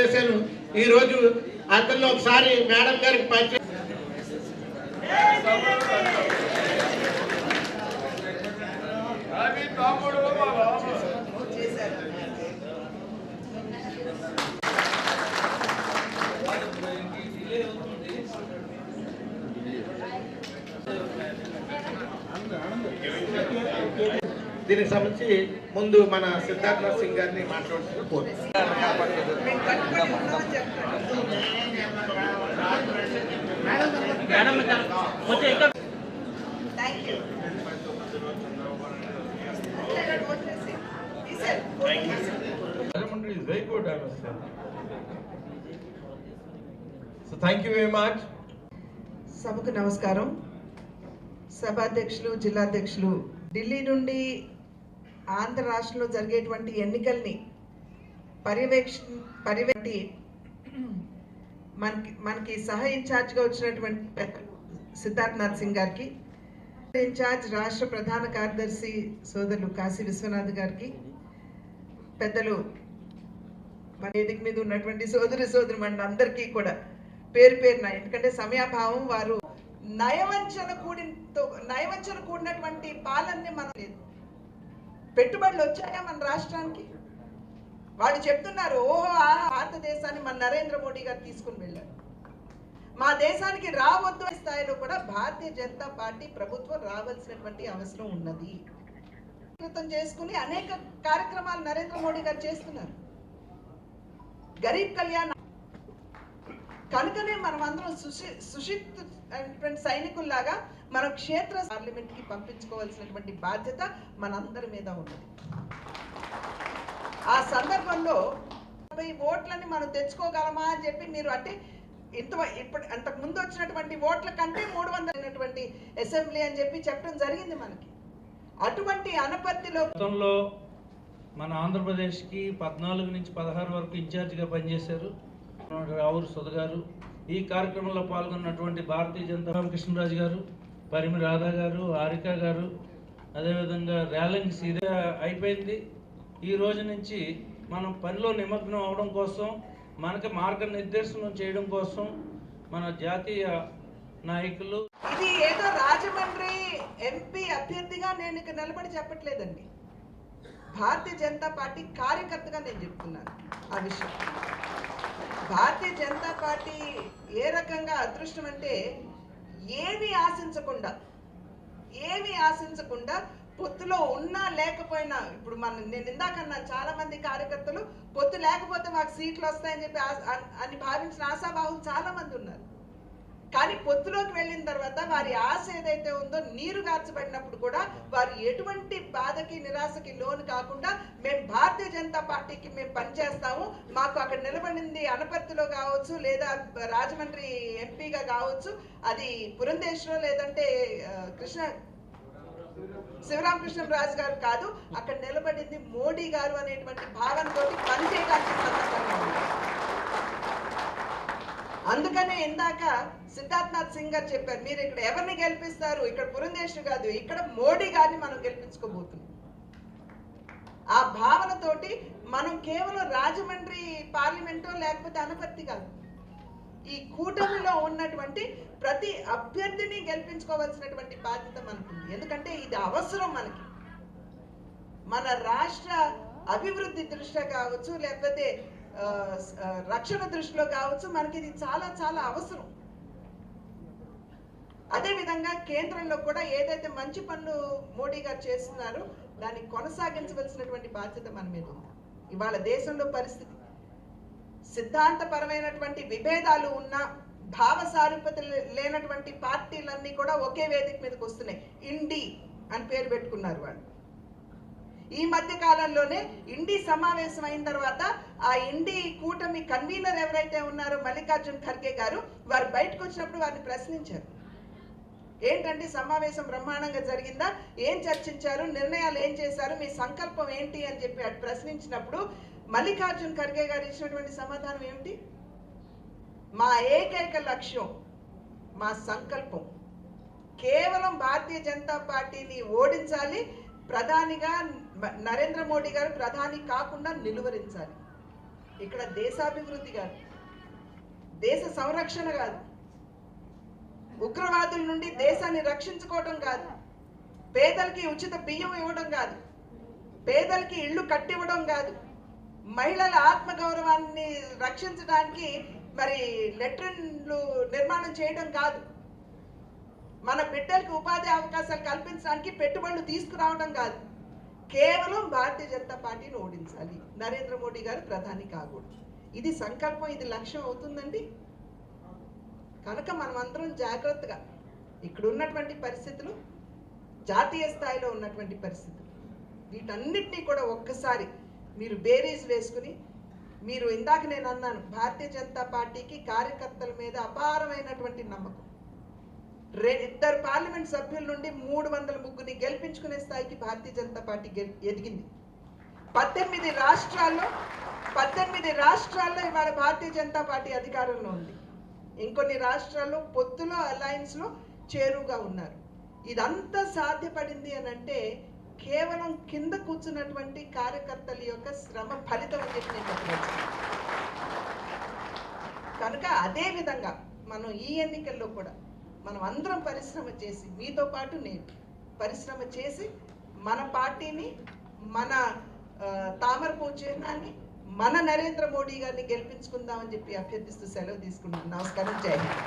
చేశాను ఈ రోజు అతను ఒకసారి మేడం గారికి పరిచయం. దీనికి సంబంధించి ముందు మన సిద్ధార్థ సింగ్ గారిని మాట్లాడుతూ కోరుతున్నాను thank you Rajamundry is very good, I must say. So thank you very much. సభకు నమస్కారం సభాధ్యక్షులు జిల్లాధ్యక్షులు ఢిల్లీ నుండి ఆంధ్ర రాష్ట్రంలో జరిగేటువంటి ఎన్నికల్ని పర్యవేక్ష పర్యవేటి మనకి మనకి సహ ఇన్ఛార్జ్గా వచ్చినటువంటి పెద్ద సిద్ధార్థ్ నాథ్ సింగ్ గారికి ఇన్ఛార్జ్ రాష్ట్ర ప్రధాన కార్యదర్శి సోదరులు కాశీ విశ్వనాథ్ గారికి పెద్దలు మన వేదిక మీద ఉన్నటువంటి సోదరి సోదరు మన అందరికీ కూడా పేరు పేరున ఎందుకంటే సమయాభావం వారు నయవంచన కూడితో నయవంచన కూడినటువంటి పాలనని మనం లేదు పెట్టుబడులు వచ్చాయా మన రాష్ట్రానికి? వాళ్ళు చెప్తున్నారు ఓహో ఆహా భారతదేశాన్ని మన నరేంద్ర మోడీ గారు తీసుకుని వెళ్ళారు. మా దేశానికి రావద్దు స్థాయిలో కూడా భారతీయ జనతా పార్టీ ప్రభుత్వం రావాల్సినటువంటి అవసరం ఉన్నది. కృతం చేసుకుని అనేక కార్యక్రమాలు నరేంద్ర మోడీ గారు చేస్తున్నారు. గరీబ్ కళ్యాణ్ కనుకనే మనం అందరం సుషి సుశిక్త సైనికుల్లాగా మన క్షేత్ర పార్లమెంట్కి పంపించుకోవాల్సినటువంటి బాధ్యత మనందరి మీద ఉన్నది. ఆ సందర్భంలో ఇరవై ఓట్లని మనం తెచ్చుకోగలమా అని చెప్పి మీరు అంటే ఇంత ఇప్పుడు అంతకు ముందు వచ్చినటువంటి ఓట్ల కంటే మూడు వందలైనటువంటి అసెంబ్లీ అని చెప్పి చెప్పడం జరిగింది మనకి. అటువంటి అనపర్తిలో గతంలో మన ఆంధ్రప్రదేశ్కి పద్నాలుగు నుంచి పదహారు వరకు ఇన్ఛార్జిగా పనిచేశారు. రావురు సుధ గారు ఈ కార్యక్రమంలో పాల్గొన్నటువంటి భారతీయ జనతా రామకృష్ణరాజు గారు. పరిమి రాధా గారు హారిక గారు అదేవిధంగా ర్యాలింగ్ సీరియా అయిపోయింది. ఈ రోజు నుంచి మనం పనిలో నిమగ్నం అవడం కోసం మనకి మార్గనిర్దేశనం చేయడం కోసం మన జాతీయ నాయకులు ఇది ఏదో రాజమండ్రి ఎంపీ అభ్యర్థిగా నేను ఇక్కడ నిలబడి చెప్పట్లేదండి. భారతీయ జనతా పార్టీ కార్యకర్తగా నేను చెప్తున్నాను ఆ విషయం. భారతీయ జనతా పార్టీ ఏ రకంగా అదృష్టం అంటే ఏమి ఆశించకుండా ఏమి ఆశించకుండా పొత్తులో ఉన్నా లేకపోయినా ఇప్పుడు మన నేను ఇందాకన్నా చాలా మంది కార్యకర్తలు పొత్తు లేకపోతే మాకు సీట్లు వస్తాయని చెప్పి అని భావించిన ఆశాభావం చాలా మంది ఉన్నారు. కానీ పొత్తులోకి వెళ్ళిన తర్వాత వారి ఆశ ఏదైతే ఉందో నీరు గార్చబడినప్పుడు కూడా వారు ఎటువంటి బాధకి నిరాశకి లోను కాకుండా మేము భారతీయ జనతా పార్టీకి మేము పనిచేస్తాము. మాకు అక్కడ నిలబడింది అనపర్తిలో కావచ్చు లేదా రాజమండ్రి ఎంపీగా కావచ్చు. అది పురంధేశ్వరం లేదంటే కృష్ణ శివరామకృష్ణ రాజు గారు కాదు. అక్కడ నిలబడింది మోడీ గారు అనేటువంటి భావనతో పనిచేయడానికి సందర్భంగా ఉంది. అందుకనే ఇందాక సిద్ధార్థనాథ్ సింగ్ గారు చెప్పారు మీరు ఇక్కడ ఎవరిని గెలిపిస్తారు? ఇక్కడ పురంధేశ్వరి కాదు ఇక్కడ మోడీ గారిని మనం గెలిపించుకోబోతున్నాం. ఆ భావనతోటి మనం కేవలం రాజమండ్రి పార్లమెంటో లేకపోతే అనపర్తి కాదు ఈ కూటమిలో ఉన్నటువంటి ప్రతి అభ్యర్థిని గెలిపించుకోవాల్సినటువంటి బాధ్యత మనకుంది. ఎందుకంటే ఇది అవసరం మనకి. మన రాష్ట్ర అభివృద్ధి దృష్ట్యా కావచ్చు లేకపోతే రక్షణ దృష్టిలో కావచ్చు మనకి ఇది చాలా చాలా అవసరం. అదే విధంగా కేంద్రంలో కూడా ఏదైతే మంచి పనులు మోడీ గారు చేస్తున్నారో దాన్ని కొనసాగించవలసినటువంటి బాధ్యత మన మీద ఉంది. ఇవాళ దేశంలో పరిస్థితి. సిద్ధాంతపరమైనటువంటి విభేదాలు ఉన్న భావ సారూప్యత లేనటువంటి పార్టీలన్నీ కూడా ఒకే వేదిక మీదకి వస్తున్నాయి. ఇండి అని పేరు పెట్టుకున్నారు వాళ్ళు. ఈ మధ్య కాలంలోనే ఇండి సమావేశం అయిన తర్వాత ఆ ఇండి కూటమి కన్వీనర్ ఎవరైతే ఉన్నారో మల్లికార్జున్ ఖర్గే గారు వారు బయటకు వచ్చినప్పుడు వారిని ప్రశ్నించారు. ఏంటంటే సమావేశం బ్రహ్మాండంగా జరిగిందా? ఏం చర్చించారు? నిర్ణయాలు ఏం చేశారు? మీ సంకల్పం ఏంటి అని చెప్పి అటు ప్రశ్నించినప్పుడు మల్లికార్జున్ ఖర్గే గారు ఇచ్చినటువంటి సమాధానం ఏమిటి? మా ఏకైక లక్ష్యం మా సంకల్పం. కేవలం భారతీయ జనతా పార్టీని ఓడించాలి ప్రధానిగా నరేంద్ర మోడీ గారు ప్రధాని కాకుండా నిలువరించాలి. ఇక్కడ దేశాభివృద్ధి కాదు. దేశ సంరక్షణ కాదు. ఉగ్రవాదుల నుండి దేశాన్ని రక్షించుకోవడం కాదు. పేదలకి ఉచిత బియ్యం ఇవ్వడం కాదు. పేదలకి ఇళ్ళు కట్టివ్వడం కాదు. మహిళల ఆత్మగౌరవాన్ని రక్షించడానికి మరి లెట్రిన్లు నిర్మాణం చేయడం కాదు. మన బిడ్డలకు ఉపాధి అవకాశాలు కల్పించడానికి పెట్టుబడులు తీసుకురావడం కాదు. కేవలం భారతీయ జనతా పార్టీని ఓడించాలి. నరేంద్ర మోడీ గారు ప్రధాని కాకూడదు. ఇది సంకల్పం ఇది లక్ష్యం అవుతుందండి. కనుక మనం అందరం జాగ్రత్తగా ఇక్కడ ఉన్నటువంటి పరిస్థితులు జాతీయ స్థాయిలో ఉన్నటువంటి పరిస్థితులు వీటన్నిటినీ కూడా ఒక్కసారి మీరు బేరీజ్ వేసుకుని మీరు ఇందాక నేను అన్నాను భారతీయ జనతా పార్టీకి కార్యకర్తల మీద అపారమైనటువంటి నమ్మకం. ఇద్దరు పార్లమెంట్ సభ్యుల నుండి మూడు వందల ముగ్గురిని గెలిపించుకునే స్థాయికి భారతీయ జనతా పార్టీ ఎదిగింది. పద్దెనిమిది రాష్ట్రాల్లో పద్దెనిమిది రాష్ట్రాల్లో ఇవాళ భారతీయ జనతా పార్టీ అధికారంలో ఉంది. ఇంకొన్ని రాష్ట్రాల్లో పొత్తులో అలయన్స్లో చేరువుగా ఉన్నారు. ఇదంతా సాధ్యపడింది అని అంటే కేవలం కింద కూర్చున్నటువంటి కార్యకర్తల యొక్క శ్రమ ఫలితం అని చెప్పి నేను కనుక అదే విధంగా మనం ఈ ఎన్నికల్లో కూడా మనం అందరం పరిశ్రమ చేసి మీతో పాటు నేను పరిశ్రమ చేసి మన పార్టీని మన ఆ, తామరపు చిహ్నాన్ని మన నరేంద్ర మోడీ గారిని గెలిపించుకుందామని చెప్పి అభ్యర్థిస్తూ సెలవు తీసుకుంటున్నాను నమస్కారం. జై హింద్.